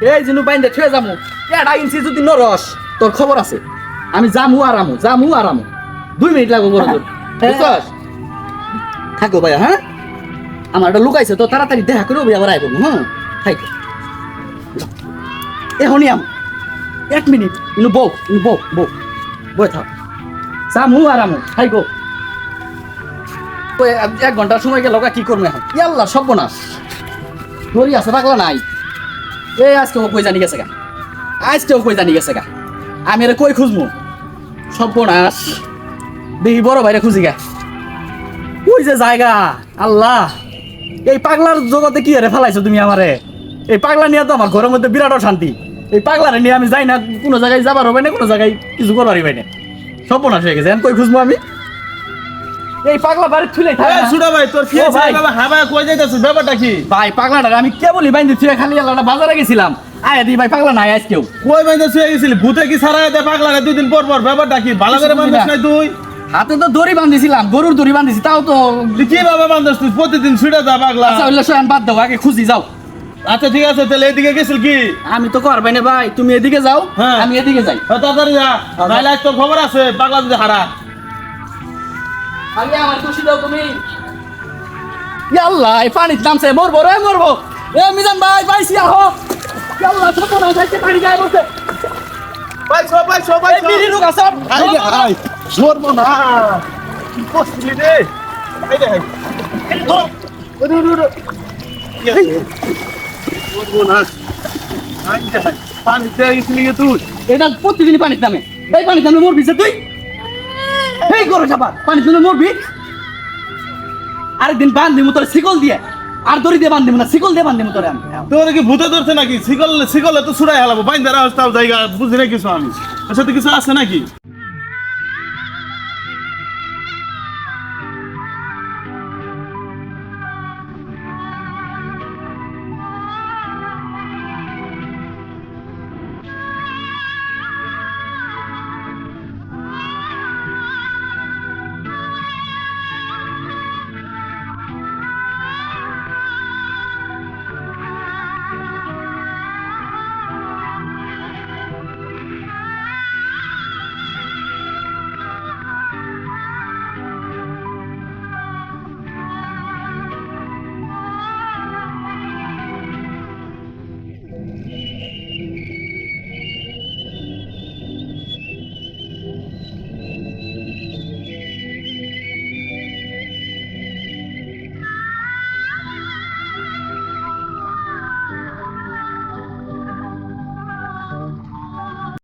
এই জিনু বাইন্দে থুয়ে যামু এটা ইঞ্চি যদি নরস তোর খবর আছে? আমি যামু আরামু যামু আরামু দুই মিনিট লাগবো বড় জোর। বুঝছস? থাকো ভাইয়া হ্যাঁ? আমার এটা লুকাইছে তো তাড়াতাড়ি দেখা করে ওই আবার আইব হ্যাঁ? থাকো এখনই আম। এক মিনিট। ইনু বউ ইনু বউ বউ। বই থাক। যামু আরামু থাকো এক- ঘণ্টার সময় গেল কি করব এখন? ইয়াল্লা সর্বনাশ। ধরি আছে পাগলা নাই। এই আজকে ও কই জানি গেছে গা? আজকে ও কই জানি গেছে গা? আমি এর কই খুঁজবো সর্বনাশ। দেখি বড় বাইরে খুঁজি গা। ওই যে জায়গা, আল্লাহ। এই পাগলার জগতে কি রে ফেলাইছো তুমি আমারে? এই পাগলা নিয়ে তো আমার ঘরের মধ্যে বিরাট অশান্তি। এই পাগলারে নিয়ে আমি যাই না, কোনো জায়গায় যাবার হবে না, কোনো জায়গায় কিছু করবার হবে না। সর্বনাশ হয়ে গেছে। কই খুঁজবো আমি? এই পাগলা বাড়ি তুলে থাকে না। সুডা ভাই তোর কি আছে ভাই। বাবা হাবা কই যাইতাছিস ব্যাপারটা কি? ভাই পাগলাটা আমি কেবলই বাইন্দে তুই খালি আল্লাহ বাজারে গেছিলাম। আয় দি ভাই পাগলা নাই আজকেও কই বাইন্দা শুয়ে গেছিলি? ভূতে কি সারা দে পাক লাগা দুই দিন পর পর ব্যাপারটা কি? ভালো করে বুঝি নাই তুই? হাতে তো দড়ি বান্ধিছিলাম গরুর দড়ি বান্ধিছি তাও তো কি বাবা বান্ধাস তুই? প্রতিদিন ছুটে যা পাগলা। আচ্ছা সব বাদ দাও আগে খুঁজি যাও। আচ্ছা ঠিক আছে তাহলে এদিকে গেছিল কি? আমি তো করবাই না ভাই তুমি এদিকে যাও হ্যাঁ। আমি এদিকে যাই। হ্যাঁ, তাড়াতাড়ি যা নাইলে আজ তোর খবর আছে পাগলা যদি হারা। আগে আমার খুশি দাও তুমি ইয়াল্লাহ এই পানির নামছে মরবো রে মরবো। এ মিজান ভাই পাইছি আহো। ইয়াল্লাহ ছোট না যাইতে পানি গায়ে বসে। পাইছো পাইছো এই পাইছো। বিড়ি লোক হাই জোরবো না। কি করছিলি রে? ওরে ওরে জোরবো না। হাই রে পানি দিয়ে গেছিলি তুই। এটা প্রতিদিন পানির দামে। এই পানির দামে মরবি যে তুই। এই গরু চাপার পানির জন্য মরবি? আরেকদিন বান দিমু তোর শিকল দিয়ে, আর দড়ি দিয়ে বান দিমু না, শিকল দিয়ে বান দিমু তোরে আমি। তোর কি ভূতে ধরছে নাকি? শিকল শিকলে তো ছুড়াই বাইন বাইন্দা রাস্তাও জায়গা বুঝি না কিছু আমি। আচ্ছা তো কিছু আছে নাকি?